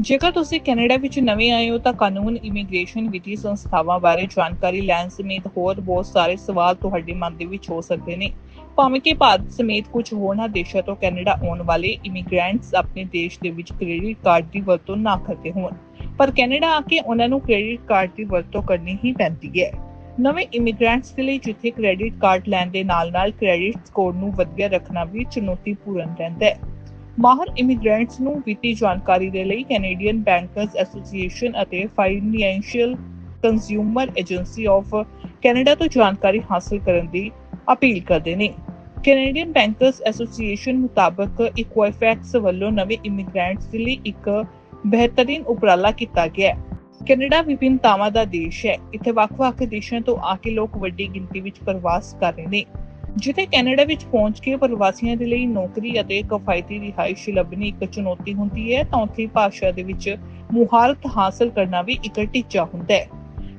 ਜੇਕਰ ਤੁਸੀਂ ਕੈਨੇਡਾ ਵਿੱਚ ਨਵੇਂ ਆਏ ਹੋ ਤਾਂ ਕਾਨੂੰਨ, ਇਮੀਗ੍ਰੇਸ਼ਨ ਵਿੱਤੀ ਸੰਸਥਾਵਾਂ ਬਾਰੇ ਜਾਣਕਾਰੀ ਲੈਣ ਸਮੇਤ ਹੋਰ ਬਹੁਤ ਸਾਰੇ ਸਵਾਲ ਤੁਹਾਡੇ ਮਨ ਦੇ ਵਿੱਚ ਹੋ ਸਕਦੇ ਨੇ। ਭਾਵੇਂ ਕਿ ਭਾਰਤ ਸਮੇਤ ਕੁਝ ਹੋਰਨਾਂ ਦੇਸ਼ਾਂ ਤੋਂ ਕੈਨੇਡਾ ਆਉਣ ਵਾਲੇ ਇਮੀਗ੍ਰੈਂਟਸ ਆਪਣੇ ਦੇਸ਼ ਦੇ ਵਿੱਚ ਕ੍ਰੈਡਿਟ ਕਾਰਡ ਦੀ ਵਰਤੋਂ ਨਾ ਕਰਦੇ ਹੋਣ, ਪਰ ਕੈਨੇਡਾ ਆ ਕੇ ਉਹਨਾਂ ਨੂੰ ਕ੍ਰੈਡਿਟ ਕਾਰਡ ਦੀ ਵਰਤੋਂ ਕਰਨੀ ਹੀ ਪੈਂਦੀ ਹੈ। ਨਵੇਂ ਇਮੀਗ੍ਰੈਂਟਸ ਦੇ ਲਈ ਜਿੱਥੇ ਕ੍ਰੈਡਿਟ ਕਾਰਡ ਲੈਣ ਦੇ ਨਾਲ-ਨਾਲ ਕ੍ਰੈਡਿਟ ਸਕੋਰ ਨੂੰ ਵਧੀਆ ਰੱਖਣਾ ਵੀ ਚੁਣੌਤੀਪੂਰਨ ਰਹਿੰਦਾ ਹੈ। ਮਾਹਰ ਇਮੀਗ੍ਰੈਂਟਸ ਨੂੰ ਵਿੱਤੀ ਜਾਣਕਾਰੀ ਦੇ ਲਈ ਕੈਨੇਡੀਅਨ ਬੈਂਕਰਸ ਐਸੋਸੀਏਸ਼ਨ ਅਤੇ Financial Consumer Agency of Canada ਤੋਂ ਜਾਣਕਾਰੀ ਹਾਸਲ ਕਰਨ ਦੀ ਅਪੀਲ ਕਰਦੇ ਨੇ। ਕੈਨੇਡੀਅਨ ਬੈਂਕਰਸ ਐਸੋਸੀਏਸ਼ਨ ਮੁਤਾਬਕ ਇਕੁਆਫੈਕਸ ਵੱਲੋਂ ਨਵੇਂ ਇਮੀਗ੍ਰੈਂਟਸ ਦੇ ਲਈ ਇੱਕ ਬਿਹਤਰੀਨ ਉਪਰਾਲਾ ਕੀਤਾ ਗਿਆ ਹੈ। ਕੈਨੇਡਾ ਵਿਭਿੰਨਤਾਵਾਂ ਦਾ ਦੇਸ਼ ਹੈ। ਇੱਥੇ ਵੱਖ-ਵੱਖ ਦੇਸ਼ਾਂ ਤੋਂ ਆ ਕੇ ਲੋਕ ਵੱਡੀ ਗਿਣਤੀ ਵਿੱਚ ਪ੍ਰਵਾਸ ਕਰ ਰਹੇ ਨੇ। ਜਿੱਥੇ ਕੈਨੇਡਾ ਵਿੱਚ ਪਹੁੰਚ ਕੇ ਪ੍ਰਵਾਸੀਆਂ ਦੇ ਲਈ ਨੌਕਰੀ ਅਤੇ ਕਿਫਾਇਤੀ ਰਿਹਾਇਸ਼ ਲੱਭਣੀ ਇੱਕ ਚੁਣੌਤੀ ਹੁੰਦੀ ਹੈ, ਤਾਂ ਉੱਥੇ ਭਾਸ਼ਾ ਦੇ ਵਿੱਚ ਮੁਹਾਰਤ ਹਾਸਲ ਕਰਨਾ ਵੀ ਇੱਕ ਟੀਚਾ ਹੁੰਦਾ ਹੈ।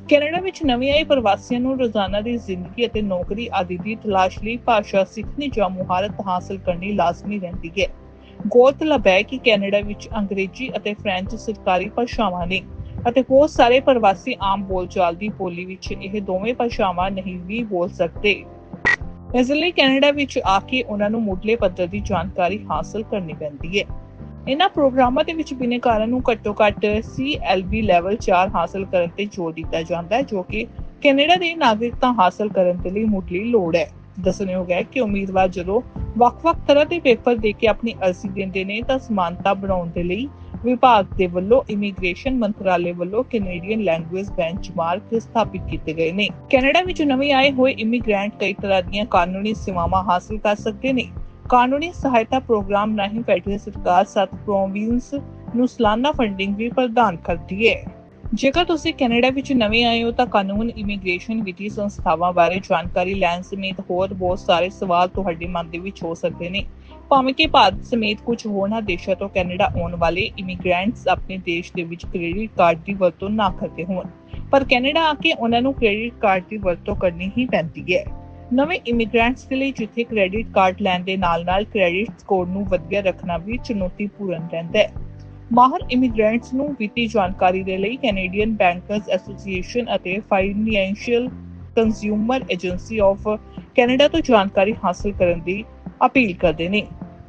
ਕੈਨੇਡਾ ਵਿੱਚ ਨਵੇਂ ਆਏ ਪ੍ਰਵਾਸੀਆਂ ਨੂੰ ਰੋਜ਼ਾਨਾ ਦੀ ਜ਼ਿੰਦਗੀ ਅਤੇ ਨੌਕਰੀ ਆਦਿ ਦੀ ਤਲਾਸ਼ ਲਈ ਭਾਸ਼ਾ ਸਿੱਖਣੀ ਜਾਂ ਮੁਹਾਰਤ ਹਾਸਲ ਕਰਨੀ ਲਾਜ਼ਮੀ ਰਹਿੰਦੀ ਹੈ। ਗੌਰਤਲਬ ਹੈ ਕਿ ਕੈਨੇਡਾ ਵਿੱਚ ਅੰਗਰੇਜ਼ੀ ਅਤੇ ਫ੍ਰੈਂਚ ਸਰਕਾਰੀ ਭਾਸ਼ਾਵਾਂ ਨੇ ਅਤੇ ਬਹੁਤ ਸਾਰੇ ਪ੍ਰਵਾਸੀ ਆਮ ਬੋਲਚਾਲ ਦੀ ਬੋਲੀ ਵਿੱਚ ਇਹ ਦੋਵੇਂ ਭਾਸ਼ਾਵਾਂ ਨਹੀਂ ਵੀ ਬੋਲ ਸਕਦੇ। ਇਸ ਲਈ ਕੈਨੇਡਾ ਵਿੱਚ ਆ ਕੇ ਉਹਨਾਂ ਨੂੰ ਮੁੱਢਲੇ ਪੱਧਰ ਦੀ ਜਾਣਕਾਰੀ ਹਾਸਲ ਕਰਨੀ ਪੈਂਦੀ ਹੈ। ਇਹਨਾਂ ਪ੍ਰੋਗਰਾਮਾਂ ਦੇ ਵਿੱਚ ਬਿਨੇਕਾਰਾਂ ਨੂੰ ਘੱਟੋ-ਘੱਟ CLB ਲੈਵਲ 4 ਹਾਸਲ ਕਰਨ ਤੇ ਜ਼ੋਰ ਦਿੱਤਾ ਜਾਂਦਾ ਹੈ, ਜੋ ਕਿ ਕੈਨੇਡਾ ਦੀ ਨਾਗਰਿਕਤਾ ਹਾਸਲ ਕਰਨ ਦੇ ਲਈ ਮੁੱਢਲੀ ਲੋੜ ਹੈ। ਦੱਸਣਯੋਗ ਹੈ ਕਿ ਉਮੀਦਵਾਰ ਜਦੋਂ ਵੱਖ-ਵੱਖ ਤਰ੍ਹਾਂ ਦੇ ਪੇਪਰ ਦੇ ਕੇ ਆਪਣੀ ਅਰਜ਼ੀ ਦਿੰਦੇ ਨੇ ਤਾਂ ਸਮਾਨਤਾ ਬਣਾਉਣ ਦੇ ਲਈ ਵਿਭਾਗ ਦੇ ਵੱਲੋਂ ਇਮੀਗ੍ਰੇਸ਼ਨ ਮੰਤਰਾਲੇ ਵੱਲੋਂ ਕੈਨੇਡੀਅਨ ਲੈਂਗੁਏਜ ਬੈਂਚਮਾਰਕ ਸਥਾਪਿਤ ਕੀਤੇ ਗਏ ਨੇ। ਕੈਨੇਡਾ ਵਿੱਚ ਨਵੇਂ ਆਏ ਹੋਏ ਇਮੀਗ੍ਰੈਂਟ ਕਈ ਤਰ੍ਹਾਂ ਦੀਆਂ ਕਾਨੂੰਨੀ ਸੇਵਾਵਾਂ ਹਾਸਲ ਕਰ ਸਕਦੇ ਨੇ। ਕਾਨੂੰਨੀ ਸਹਾਇਤਾ ਪ੍ਰੋਗਰਾਮ ਰਾਹੀਂ ਫੈਡਰਲ ਸਰਕਾਰ ਸੱਤ ਪ੍ਰੋਵਿੰਸ ਨੂੰ ਸਾਲਾਨਾ ਫੰਡਿੰਗ ਵੀ ਪ੍ਰਦਾਨ ਕਰਦੀ ਹੈ। ਜੇਕਰ ਤੁਸੀਂ ਕੈਨੇਡਾ ਵਿੱਚ ਨਵੇਂ ਆਏ ਹੋ ਤਾਂ ਕਾਨੂੰਨ ਇਮੀਗ੍ਰੇਸ਼ਨ ਵਿਧੀ ਸੰਸਥਾਵਾਂ ਬਾਰੇ ਜਾਣਕਾਰੀ ਲੈਣ ਸਮੇਤ ਹੋਰ ਬਹੁਤ ਸਾਰੇ ਸਵਾਲ ਤੁਹਾਡੇ ਮਨ ਦੇ ਵਿੱਚ ਹੋ ਸਕਦੇ ਨੇ। ਭਾਵੇਂ ਕਿ ਭਾਰਤ ਸਮੇਤ ਕੁਝ ਹੋਰਨਾਂ ਦੇਸ਼ਾਂ ਤੋਂ ਕੈਨੇਡਾ ਆਉਣ ਵਾਲੇ ਇਮੀਗ੍ਰੈਂਟਸ ਆਪਣੇ ਦੇਸ਼ ਦੇ ਵਿੱਚ ਕ੍ਰੈਡਿਟ ਕਾਰਡ ਦੀ ਵਰਤੋਂ ਨਾ ਕਰਦੇ ਹੋਣ, ਪਰ ਕੈਨੇਡਾ ਆ ਕੇ ਉਹਨਾਂ ਨੂੰ ਕ੍ਰੈਡਿਟ ਕਾਰਡ ਦੀ ਵਰਤੋਂ ਕਰਨੀ ਹੀ ਪੈਂਦੀ ਹੈ। ਨਵੇਂ ਇਮੀਗ੍ਰੈਂਟਸ ਦੇ ਲਈ ਜਿੱਥੇ ਕ੍ਰੈਡਿਟ ਕਾਰਡ ਲੈਣ ਦੇ ਨਾਲ-ਨਾਲ ਕ੍ਰੈਡਿਟ ਸਕੋਰ ਨੂੰ ਵਧੀਆ ਰੱਖਣਾ ਵੀ ਚੁਣੌਤੀਪੂਰਨ ਰਹਿੰਦਾ ਹੈ। ਮਾਹਰ ਇਮੀਗ੍ਰੈਂਟਸ ਨੂੰ ਵਿੱਤੀ ਜਾਣਕਾਰੀ ਦੇ ਲਈ ਕੈਨੇਡੀਅਨ ਬੈਂਕਰਸ ਐਸੋਸੀਏਸ਼ਨ ਅਤੇ Financial Consumer Agency of Canada ਤੋਂ ਜਾਣਕਾਰੀ ਹਾਸਲ ਕਰਨ ਦੀ ਅਪੀਲ ਕਰਦੇ ਨੇ।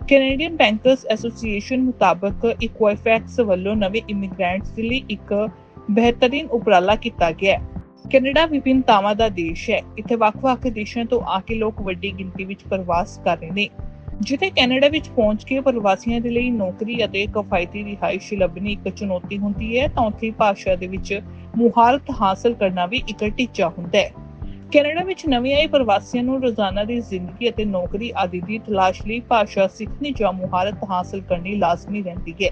ਕੈਨੇਡੀਅਨ ਬੈਂਕਰਸ ਐਸੋਸੀਏਸ਼ਨ ਮੁਤਾਬਕ ਇਕੁਆਫੈਕਸ ਵੱਲੋਂ ਨਵੇਂ ਇਮੀਗ੍ਰੈਂਟਸ ਦੇ ਲਈ ਇੱਕ ਬਿਹਤਰੀਨ ਉਪਰਾਲਾ ਕੀਤਾ ਗਿਆ ਹੈ। ਕੈਨੇਡਾ ਵਿਭਿੰਨਤਾਵਾਂ ਦਾ ਦੇਸ਼ ਹੈ। ਇੱਥੇ ਵੱਖ-ਵੱਖ ਦੇਸ਼ਾਂ ਤੋਂ ਆ ਕੇ ਲੋਕ ਵੱਡੀ ਗਿਣਤੀ ਵਿੱਚ ਪ੍ਰਵਾਸ ਕਰ ਰਹੇ ਨੇ। ਜਿੱਥੇ ਕੈਨੇਡਾ ਵਿੱਚ ਪਹੁੰਚ ਕੇ ਪ੍ਰਵਾਸੀਆਂ ਦੇ ਲਈ ਨੌਕਰੀ ਅਤੇ ਕਿਫਾਇਤੀ ਰਿਹਾਇਸ਼ ਲੱਭਣੀ ਇੱਕ ਚੁਣੌਤੀ ਹੁੰਦੀ ਹੈ, ਤਾਂ ਉੱਥੇ ਭਾਸ਼ਾ ਦੇ ਵਿੱਚ ਮੁਹਾਰਤ ਹਾਸਲ ਕਰਨਾ ਵੀ ਇੱਕ ਟੀਚਾ ਹੁੰਦਾ ਹੈ। ਕੈਨੇਡਾ ਵਿੱਚ ਨਵੇਂ ਆਏ ਪ੍ਰਵਾਸੀਆਂ ਨੂੰ ਰੋਜ਼ਾਨਾ ਦੀ ਜ਼ਿੰਦਗੀ ਅਤੇ ਨੌਕਰੀ ਆਦਿ ਦੀ ਤਲਾਸ਼ ਲਈ ਭਾਸ਼ਾ ਸਿੱਖਣੀ ਜਾਂ ਮੁਹਾਰਤ ਹਾਸਲ ਕਰਨੀ ਲਾਜ਼ਮੀ ਰਹਿੰਦੀ ਹੈ।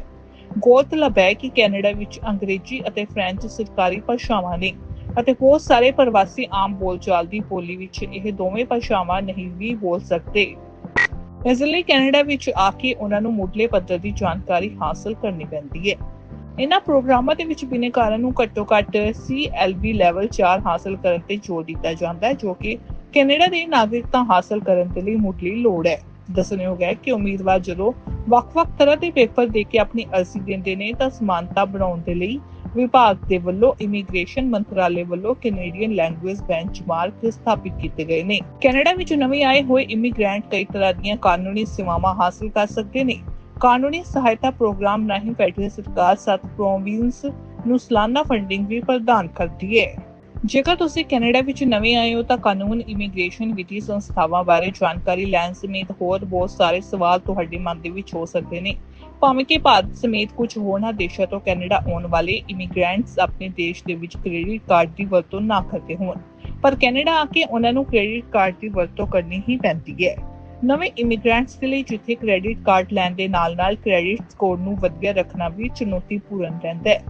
ਗੌਰਤਲਬ ਹੈ ਕਿ ਕੈਨੇਡਾ ਵਿੱਚ ਅੰਗਰੇਜ਼ੀ ਅਤੇ ਫ੍ਰੈਂਚ ਸਰਕਾਰੀ ਭਾਸ਼ਾਵਾਂ ਨੇ ਅਤੇ ਬਹੁਤ ਸਾਰੇ ਪ੍ਰਵਾਸੀ ਆਮ ਬੋਲਚਾਲ ਦੀ ਬੋਲੀ ਵਿੱਚ ਇਹ ਦੋਵੇਂ ਭਾਸ਼ਾਵਾਂ ਨਹੀਂ ਵੀ ਬੋਲ ਸਕਦੇ। ਇਸ ਲਈ ਕੈਨੇਡਾ ਵਿੱਚ ਆ ਕੇ ਉਹਨਾਂ ਨੂੰ ਮੁੱਢਲੇ ਪੱਧਰ ਦੀ ਜਾਣਕਾਰੀ ਹਾਸਲ ਕਰਨੀ ਪੈਂਦੀ ਹੈ। ਇਹਨਾਂ ਪ੍ਰੋਗਰਾਮਾਂ ਦੇ ਵਿੱਚ ਬਿਨੇਕਾਰਾਂ ਨੂੰ ਘੱਟੋ-ਘੱਟ CLB ਲੈਵਲ 4 ਹਾਸਲ ਕਰਨ ਤੇ ਜ਼ੋਰ ਦਿੱਤਾ ਜਾਂਦਾ ਹੈ, ਜੋ ਕਿ ਕੈਨੇਡਾ ਦੀ ਨਾਗਰਿਕਤਾ ਹਾਸਲ ਕਰਨ ਦੇ ਲਈ ਮੁੱਢਲੀ ਲੋੜ ਹੈ। ਦੱਸਣਯੋਗ ਹੈ ਕਿ ਉਮੀਦਵਾਰ ਜਦੋਂ ਵੱਖ-ਵੱਖ ਤਰ੍ਹਾਂ ਦੇ ਪੇਪਰ ਦੇ ਕੇ ਆਪਣੀ ਅਰਜ਼ੀ ਦਿੰਦੇ ਨੇ, ਤਾਂ ਸਮਾਨਤਾ ਬਣਾਉਣ ਦੇ ਲਈ ਵਿਭਾਗ ਦੇ ਵੱਲੋਂ ਇਮੀਗ੍ਰੇਸ਼ਨ ਮੰਤਰਾਲੇ ਵੱਲੋਂ ਕੈਨੇਡੀਅਨ ਲੈਂਗੁਏਜ ਬੈਂਚਮਾਰਕ ਸਥਾਪਿਤ ਕੀਤੇ ਗਏ ਨੇ। ਕੈਨੇਡਾ ਵਿੱਚ ਨਵੇਂ ਆਏ ਹੋਏ ਇਮੀਗ੍ਰੈਂਟ ਕਈ ਤਰ੍ਹਾਂ ਦੀਆਂ ਕਾਨੂੰਨੀ ਸੇਵਾਵਾਂ ਹਾਸਲ ਕਰ ਸਕਦੇ ਨੇ। ਕਾਨੂੰਨੀ ਸਹਾਇਤਾ ਪ੍ਰੋਗਰਾਮ ਰਾਹੀਂ ਫੈਡਰਲ ਸਰਕਾਰ ਸੱਤ ਪ੍ਰੋਵਿੰਸ ਨੂੰ ਸਾਲਾਨਾ ਫੰਡਿੰਗ ਵੀ ਪ੍ਰਦਾਨ ਕਰਦੀ ਹੈ ਜੇਕਰ ਤੁਸੀਂ ਕੈਨੇਡਾ ਵਿੱਚ ਨਵੇਂ ਆਏ ਹੋ ਤਾਂ ਕਾਨੂੰਨ, ਇਮੀਗ੍ਰੇਸ਼ਨ ਵਿੱਤੀ ਸੰਸਥਾਵਾਂ ਬਾਰੇ ਜਾਣਕਾਰੀ ਲੈਣ ਸਮੇਤ ਹੋਰ ਬਹੁਤ ਸਾਰੇ ਸਵਾਲ ਤੁਹਾਡੇ ਮਨ ਦੇ ਵਿੱਚ ਹੋ ਸਕਦੇ ਨੇ। ਭਾਵੇਂ ਕਿ ਭਾਰਤ ਸਮੇਤ ਕੁਝ ਹੋਰਨਾਂ ਦੇਸ਼ਾਂ ਤੋਂ ਕੈਨੇਡਾ ਆਉਣ ਵਾਲੇ ਇਮੀਗ੍ਰੈਂਟਸ ਆਪਣੇ ਦੇਸ਼ ਦੇ ਵਿੱਚ ਕ੍ਰੈਡਿਟ ਕਾਰਡ ਦੀ ਵਰਤੋਂ ਨਾ ਕਰਦੇ ਹੋਣ, ਪਰ ਕੈਨੇਡਾ ਆ ਕੇ ਉਹਨਾਂ ਨੂੰ ਕ੍ਰੈਡਿਟ ਕਾਰਡ ਦੀ ਵਰਤੋਂ ਕਰਨੀ ਹੀ ਪੈਂਦੀ ਹੈ ਨਵੇਂ ਇਮੀਗ੍ਰੈਂਟਸ ਦੇ ਲਈ ਜਿੱਥੇ ਕ੍ਰੈਡਿਟ ਕਾਰਡ ਲੈਣ ਦੇ ਨਾਲ-ਨਾਲ ਕ੍ਰੈਡਿਟ ਸਕੋਰ ਨੂੰ ਵਧੀਆ ਰੱਖਣਾ ਵੀ ਚੁਣੌਤੀਪੂਰਨ ਰਹਿੰਦਾ ਹੈ।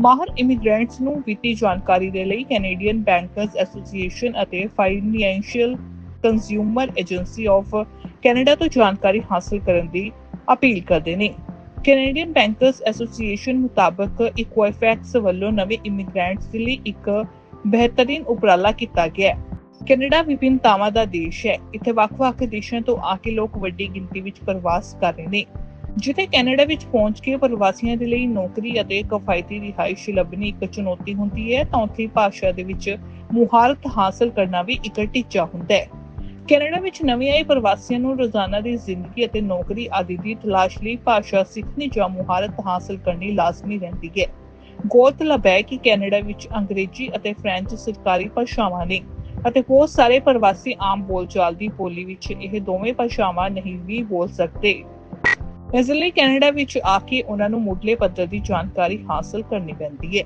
ਮਾਹਰ ਇਮੀਗ੍ਰੈਂਟਸ ਨੂੰ ਵਿੱਤੀ ਜਾਣਕਾਰੀ ਦੇ ਲਈ ਕੈਨੇਡੀਅਨ ਬੈਂਕਰਸ ਐਸੋਸੀਏਸ਼ਨ ਅਤੇ Financial Consumer Agency of Canada ਤੋਂ ਜਾਣਕਾਰੀ ਹਾਸਲ ਕਰਨ ਦੀ ਅਪੀਲ ਕਰਦੇ ਨੇ। ਕੈਨੇਡੀਅਨ ਬੈਂਕਰਸ ਐਸੋਸੀਏਸ਼ਨ ਮੁਤਾਬਕ ਇਕੁਆਫੈਕਸ ਵੱਲੋਂ ਨਵੇਂ ਇਮੀਗ੍ਰੈਂਟਸ ਲਈ ਇੱਕ ਬਿਹਤਰੀਨ ਉਪਰਾਲਾ ਕੀਤਾ ਗਿਆ ਹੈ। ਕੈਨੇਡਾ ਵਿਭਿੰਨਤਾਵਾਂ ਦਾ ਦੇਸ਼ ਹੈ। ਇੱਥੇ ਵੱਖ-ਵੱਖ ਦੇਸ਼ਾਂ ਤੋਂ ਆ ਕੇ ਲੋਕ ਵੱਡੀ ਗਿਣਤੀ ਵਿੱਚ ਪ੍ਰਵਾਸ ਕਰ ਰਹੇ ਨੇ। ਜਿੱਥੇ ਕੈਨੇਡਾ ਵਿੱਚ ਪਹੁੰਚ ਕੇ ਪ੍ਰਵਾਸੀਆਂ ਦੇ ਲਈ ਨੌਕਰੀ ਅਤੇ ਕਿਫਾਇਤੀ ਰਿਹਾਇਸ਼ ਲੱਭਣੀ ਇੱਕ ਚੁਣੌਤੀ ਹੁੰਦੀ ਹੈ, ਤਾਂ ਉੱਥੇ ਭਾਸ਼ਾ ਦੇ ਵਿੱਚ ਮੁਹਾਰਤ ਹਾਸਲ ਕਰਨਾ ਵੀ ਇੱਕ ਟੀਚਾ ਹੁੰਦਾ ਹੈ। ਕੈਨੇਡਾ ਵਿੱਚ ਨਵੇਂ ਆਏ ਪ੍ਰਵਾਸੀਆਂ ਨੂੰ ਰੋਜ਼ਾਨਾ ਦੀ ਜ਼ਿੰਦਗੀ ਅਤੇ ਨੌਕਰੀ ਆਦਿ ਦੀ ਤਲਾਸ਼ ਲਈ ਭਾਸ਼ਾ ਸਿੱਖਣੀ ਜਾਂ ਮੁਹਾਰਤ ਹਾਸਲ ਕਰਨੀ ਲਾਜ਼ਮੀ ਰਹਿੰਦੀ ਹੈ। ਗੌਰਤਲਬ ਹੈ ਕਿ ਕੈਨੇਡਾ ਵਿੱਚ ਅੰਗਰੇਜ਼ੀ ਅਤੇ ਫ੍ਰੈਂਚ ਸਰਕਾਰੀ ਭਾਸ਼ਾਵਾਂ ਨੇ ਅਤੇ ਬਹੁਤ ਸਾਰੇ ਪ੍ਰਵਾਸੀ ਆਮ ਬੋਲਚਾਲ ਦੀ ਬੋਲੀ ਵਿੱਚ ਇਹ ਦੋਵੇਂ ਭਾਸ਼ਾਵਾਂ ਨਹੀਂ ਵੀ ਬੋਲ ਸਕਦੇ। ਇਸ ਲਈ ਕੈਨੇਡਾ ਵਿੱਚ ਆ ਕੇ ਉਹਨਾਂ ਨੂੰ ਮੁੱਢਲੇ ਪੱਧਰ ਦੀ ਜਾਣਕਾਰੀ ਹਾਸਲ ਕਰਨੀ ਪੈਂਦੀ ਹੈ।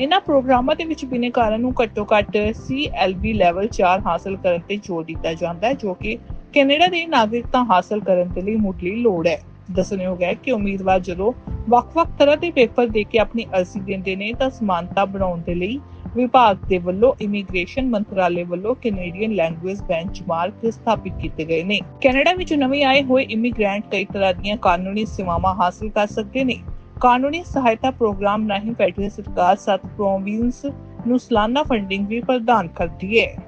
ਇਹਨਾਂ ਪ੍ਰੋਗਰਾਮਾਂ ਦੇ ਵਿੱਚ ਬਿਨੇਕਾਰਾਂ ਨੂੰ ਘੱਟੋ-ਘੱਟ CLB ਲੈਵਲ 4 ਹਾਸਲ ਕਰਨ ਤੇ ਜ਼ੋਰ ਦਿੱਤਾ ਜਾਂਦਾ ਹੈ, ਜੋ ਕਿ ਕੈਨੇਡਾ ਦੀ ਨਾਗਰਿਕਤਾ ਹਾਸਲ ਕਰਨ ਦੇ ਲਈ ਮੁੱਢਲੀ ਲੋੜ ਹੈ। ਦੱਸਣਯੋਗ ਹੈ ਕਿ ਉਮੀਦਵਾਰ ਜਦੋਂ ਵੱਖ-ਵੱਖ ਤਰ੍ਹਾਂ ਦੇ ਪੇਪਰ ਦੇ ਕੇ ਆਪਣੀ ਅਰਜ਼ੀ ਦਿੰਦੇ ਨੇ, ਤਾਂ ਸਮਾਨਤਾ ਬਣਾਉਣ ਦੇ ਲਈ ਵਿਭਾਗ ਦੇ ਵੱਲੋਂ ਇਮੀਗ੍ਰੇਸ਼ਨ ਮੰਤਰਾਲੇ ਵੱਲੋਂ ਕੈਨੇਡੀਅਨ ਲੈਂਗੁਏਜ ਬੈਂਚਮਾਰਕ ਸਥਾਪਿਤ ਕੀਤੇ ਗਏ ਨੇ। ਕੈਨੇਡਾ ਵਿੱਚ ਨਵੇਂ ਆਏ ਹੋਏ ਇਮੀਗ੍ਰੈਂਟ ਕਈ ਤਰ੍ਹਾਂ ਦੀਆਂ ਕਾਨੂੰਨੀ ਸੇਵਾਵਾਂ ਹਾਸਲ ਕਰ ਸਕਦੇ ਨੇ। ਕਾਨੂੰਨੀ ਸਹਾਇਤਾ ਪ੍ਰੋਗਰਾਮ ਰਾਹੀਂ ਫੈਡਰਲ ਸਰਕਾਰ ਸੱਤ ਪ੍ਰੋਵਿੰਸ ਨੂੰ ਸਾਲਾਨਾ ਫੰਡਿੰਗ ਵੀ ਪ੍ਰਦਾਨ ਕਰਦੀ ਹੈ।